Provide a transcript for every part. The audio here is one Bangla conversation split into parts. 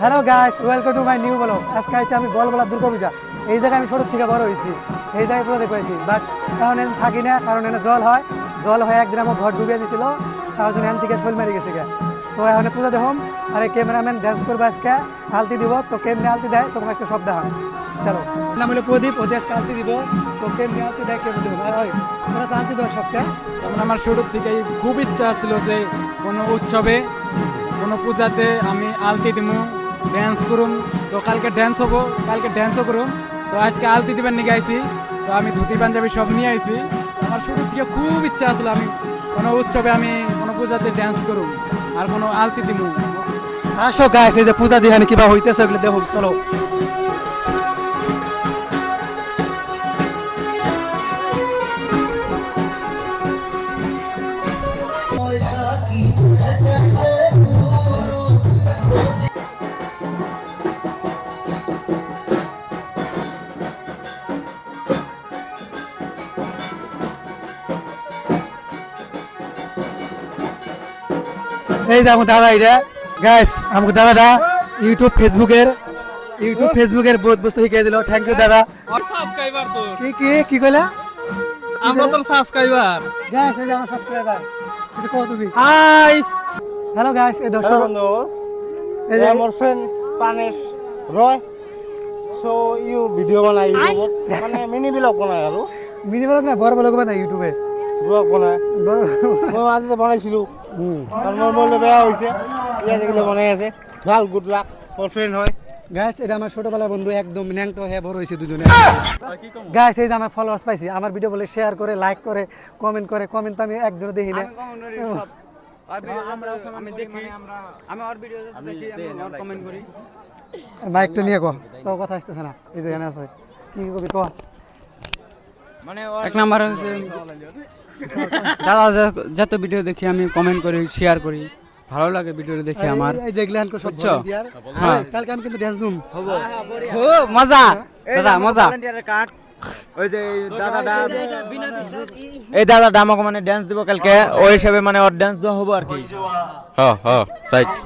Hello guys welcome to my new blog আজকে আইছি আমি বল বলা দুর্গা পূজা। এই জায়গায় আমি ছোটোর থেকে বড় হয়েছি। এই জায়গায় পুরো দেখেছি বাট কারণ এখানে থাকি না, কারণ এখানে জল হয়। জল হয়ে একদিন আমার ঘর ডুবিয়ে দিছিল। তার জন্য এখান থেকে শৈল মারি গেছে গে তো এখন পূজা দেখুন আর এই ক্যামেরাম্যান ড্যান্স করবে আজকে। আলতি দিব। তো কেমনি আলতি দেয়, তোমাকে আজকে সব দেখাম। চলো। নাম হলো প্রদীপ। ওদের আজকে আলতি দিব। তো কেমনি আলতি দেয়, কেমনি দিব? আর হয়, তোরা তো আলতি দেওয়ার সবকে। যেমন আমার শুরুর থেকেই খুব ইচ্ছা ছিল যে কোনো উৎসবে, কোনো পূজাতে আমি আলতি দিমু। ড্যান্স করুম। তো কালকে ড্যান্স হব, কালকে ড্যান্সও করুম। তো আজকে আলতি দিবেন নিয়ে আইছি তো আমি ধুতি, পাঞ্জাবি সব নিয়ে আইছি আমার শুরু থেকে খুব ইচ্ছা আসলো আমি কোনো উৎসবে আমি কোনো পূজাতে ড্যান্স করুম আর কোনো আলতি দিমু। আসো গাইছে যে পূজা দিহানি কিবা হইতেছে ওগুলো দেখুন, চলো। এই যে আমার দাদা এটা। গাইস আমাকে দাদাটা ইউটিউব ফেসবুকের ইউটিউব ফেসবুকের বহুত বস্তু শিখিয়ে দিল। থ্যাংক ইউ দাদা। সাবস্ক্রাইবার তো কি কি কি কইলা? আমরা তোর সাবস্ক্রাইবার গাইস এই যে আমার সাবস্ক্রাইবার কিছু কও তুমি? হাই হ্যালো গাইস এই দর্শক। বন্ধু। এই যে আমার friend Panesh Roy so you video বনাই ইউটিউবত মানে মিনি ব্লগ বনাই আৰু মিনি ব্লগ না বড় ব্লগ বানাই ইউটিউবে ব্লগ বনাই বড় মই মাজতে বনাইছিলোঁ। মোৰ মোবাইলটো বেয়া হৈছে। ইয়াত আজিকালি বনাই আছে। ভালো গুড লাক। মোৰ ফ্ৰেণ্ড হয়। গাইস এটা আমার ছোটবেলার বন্ধু একদম ন্যাংটো হয়ে বড় হয়েছে দুজনে। গাইস এই যে আমার ফলোয়ার্স পাইছি আমার ভিডিও বলে শেয়ার করে লাইক করে কমেন্ট করে কমেন্ট তো আমি একজনও দেখি না মাইকটা নিয়ে কো। তো কথা আসতেছে না। এই যে এখানে আছে। কি কবি ক। এক নাম্বার হচ্ছে দাদা যত ভিডিও দেখি আমি কমেন্ট করি শেয়ার করি। ভালো লাগে ভিডিও দেখি আমার। এই যে হ্যাঁ। এই, কালকে আমি কিন্তু ড্যান্স দুম ও মজা। দাদা মজা। কাট ওই যে দাদাটা এই দাদাটা আমাকে মানে ড্যান্স দিব কালকে ওই হিসাবে মানে ওর ড্যান্স দেওয়া হব আর কি। হ্যাঁ হ্যাঁ রাইট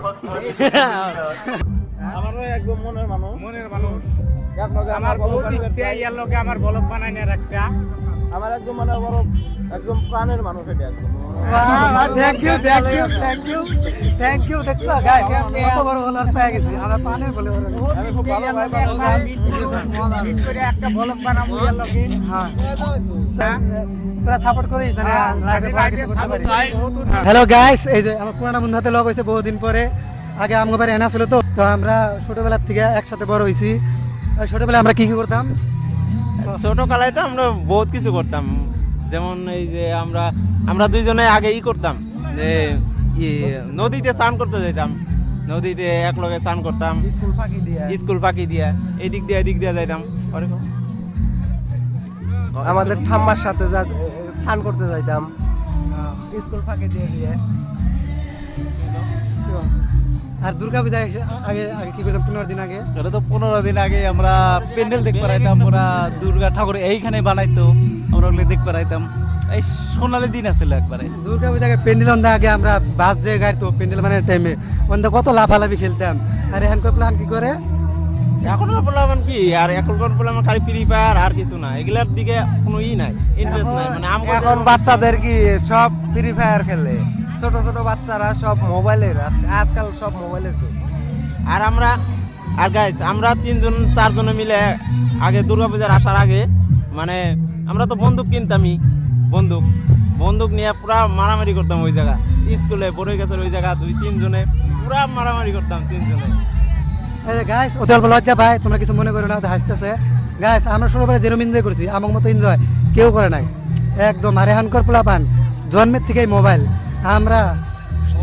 আমারও একদম মনের মানুষ। মনের মানুষ। আমার আমার বহুত ইচ্ছে ইয়ার লোকে আমার ব্লগ বানাই নিয়ে রাখতা আমার একদম মানে বড় একদম প্রাণের মানুষ এটা একদম thank you thank you thank you thank you দেখছ? গাইস কত বড় ফলোয়ার্স পেয়ে গেছি। আমার পানের বলে বলে। আমি খুব ভালো ভাই করে একটা ব্লগ বানাবো ইয়ার লোকে হ্যাঁ। তোরা সাপোর্ট করিস তাহলে লাইভে করতে হ্যালো গাইস এই যে আমার পুরানা বন্ধু হাতে লগ হয়েছে বহুদিন পরে। আগে আমাকে বাড়ি এনা ছিল তো তো আমরা ছোটবেলার থেকে একসাথে বড় হয়েছি। আর ছোটবেলায় আমরা কি কি করতাম? ছোট কালায় তো আমরা বহুত কিছু করতাম। যেমন এই যে আমরা আমরা দুইজনে আগে ই করতাম যে ই নদীতে স্নান করতে যেতাম নদীতে এক লগে স্নান করতাম। স্কুল ফাঁকি দিয়ে। স্কুল পাখি দিয়া এই দিক দিয়ে এদিক দিয়ে যাইতাম। ওরকম। আমাদের ঠাম্মার সাথে যা স্নান করতে যাইতাম। স্কুল ফাঁকে দিয়ে দিয়ে। আর দুর্গা পূজা আগে আগে কি করতাম পনেরো দিন আগে? এটা তো পনেরো দিন আগে আমরা প্যান্ডেল দেখতে পারাইতাম ওরা দুর্গা ঠাকুর এইখানে বানাইতো আমরা ওগুলো দেখতে পারাইতাম এই সোনালি দিন আছিল একবারে। দুর্গা পূজাকে প্যান্ডেল অন্ধা আগে আমরা বাস যে প্যান্ডেল মানে টাইমে অন্ধা কত লাফালাফি খেলতাম। আর এখন প্ল্যান কি করে? এখনকার পোলাপান কি আর এখনকার পোলাপান খালি ফ্রি ফায়ার আর কিছু না। এগুলার দিকে কোনো ই নাই ইন্টারেস্ট নাই মানে এখন বাচ্চাদের কি সব ফ্রি ফায়ার খেলে? ছোট ছোট বাচ্চারা সব মোবাইলের আজকাল সব মোবাইলের আর আমরা আর গাইস আমরা তিনজন, চারজনে মিলে আগে দুর্গাপূজার আসার আগে মানে আমরা তো বন্দুক কিনতামই। বন্দুক। বন্দুক নিয়ে পুরা মারামারি করতাম ওই জায়গা। স্কুলে পড়ে গেছে ওই জায়গা, দুই, তিনজনে পুরা মারামারি করতাম তিনজনে। গাইস অল্প লজ্জা ভাই, তোমরা কিছু মনে করো না হাসতেছে। গাইস আমরা ছোটবেলায় যেরকম এনজয় করছি আমার মতো এনজয় কেউ করে নাই। একদম আরে হানকর পোলাপান, জন্মের থেকেই মোবাইল আমরা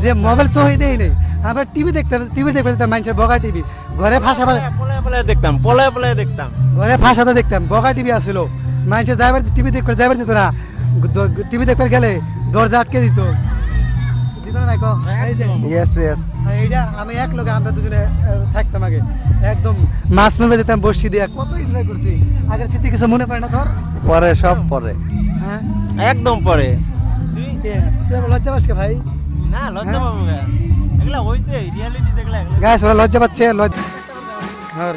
যে মোবাইল চহি দেই নেই আমরা টিভি দেখতাম টিভি দেখতে দেখতাম মানুষের বগা টিভি। ঘরে ফাঁসা পলে পলে দেখতাম পলে পলে দেখতাম। ঘরে ফাঁসাতে দেখতাম বগা টিভি আসলো। মানুষের যাইবার টিভি দেখতে যাইবার দিত না। টিভি দেখতে গেলে দরজা আটকে দিত। দিত না কো এই যে। ইয়েস ইয়েস এইটা আমি এক লোকে আমরা দুজনে থাকতাম আগে। একদম মাছ মেরে যেতাম বসি দিয়ে। কত এনজয় করছি। আগের স্মৃতি কিছু মনে পড়ে না তোর? পরে সব পরে। হ্যাঁ? একদম পরে। লজ্জা পাস ভাই? না লজ্জা হ্যাঁ? পাবো এগুলা রিয়ালিটি দেখলে এগুলা ওরা লজ্জা পাচ্ছে লজ্জা হ্যাঁ,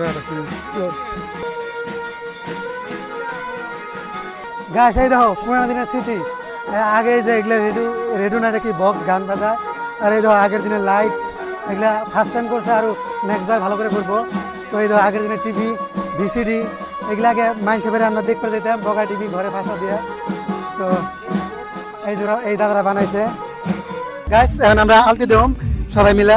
গাছ এই দেখো পুরানো দিনের স্মৃতি। এ, আগে যে এগুলা রেডু রেডু না কি বক্স গান বাজায় আর এই দেখো আগের দিনের লাইট এগুলা ফার্স্ট টাইম করছে আর নেক্সট বার ভালো করে করব। তো এই দেখো আগের দিনের টিভি ভিসিডি এগুলা আগে মাইন্ড আমরা দেখতে যেতাম বগা টিভি ঘরে ফাঁসা দিয়ে। তো এই এই দাদারা বানাইছে। গাছ এখন আমরা আলতি দেব সবাই মিলে।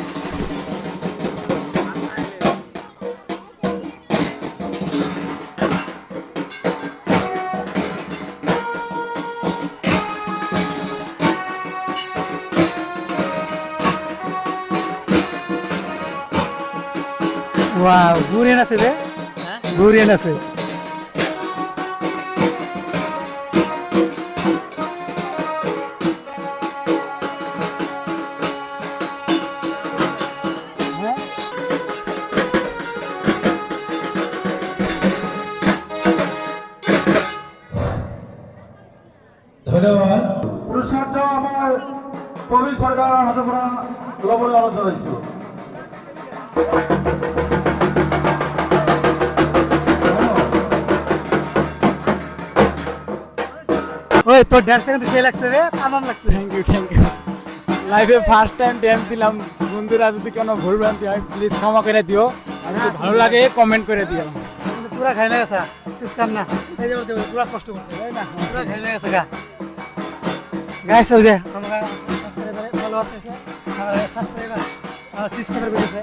ওয়াও ঘুরিয়ে নাচে রে ঘুরিয়ে নাচে ধন্যবাদ। পুরস্কারটা আমার প্রবীণ সরকার হাতে পড়া দ্রবণে ওই তোর ডান্সটা কিন্তু সেই লাগছে রে আমার লাগছে। থ্যাংক ইউ থ্যাংক ইউ লাইফে ফার্স্ট টাইম ড্যান্স দিলাম। বন্ধুরা যদি কোনো ভুল ভ্রান্তি হয় প্লিজ ক্ষমা করে দিও। আর যদি ভালো লাগে কমেন্ট করে দিও। পুরা খাই না গেছে চিস্কার না। এই যে পুরা কষ্ট করছে তাই না? পুরা খাই না গেছে গা। গাইস ওই যে আমরা ফলোয়ার আছে আমরা সাবস্ক্রাইবার বেরিয়েছে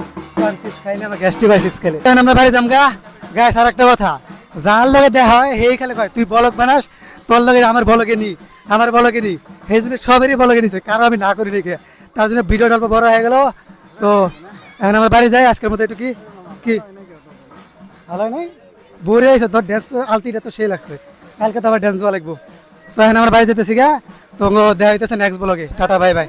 চিজ খাই না আমরা গ্যাস্টি বাই চিপস খেলে। এখন আমরা বাড়ি যাম গা। গাইস আর একটা কথা। যার লগে দেখা হয় হেই খেলে কয় তুই বলক বানাস তোর লগে আমার বলকে নি, আমার বলকে নি। সেই জন্য সবেরই বলকে নিছে কারও আমি না করি রেখে তার জন্য ভিডিওটা অল্প বড় হয়ে গেল। তো এখন আমার বাড়ি যাই, আজকের মতো একটু কি? কি ভালো নাই? বোরে আইসে তোর ড্যান্স তো, আলতিটা তো সেই লাগছে। কালকে তো আবার ড্যান্স দেওয়া লাগবো। তো এখন আমার বাড়ি যেতেছি গা। তো দেখা হইতেছে নেক্সট ব্লগে টাটা বাই বাই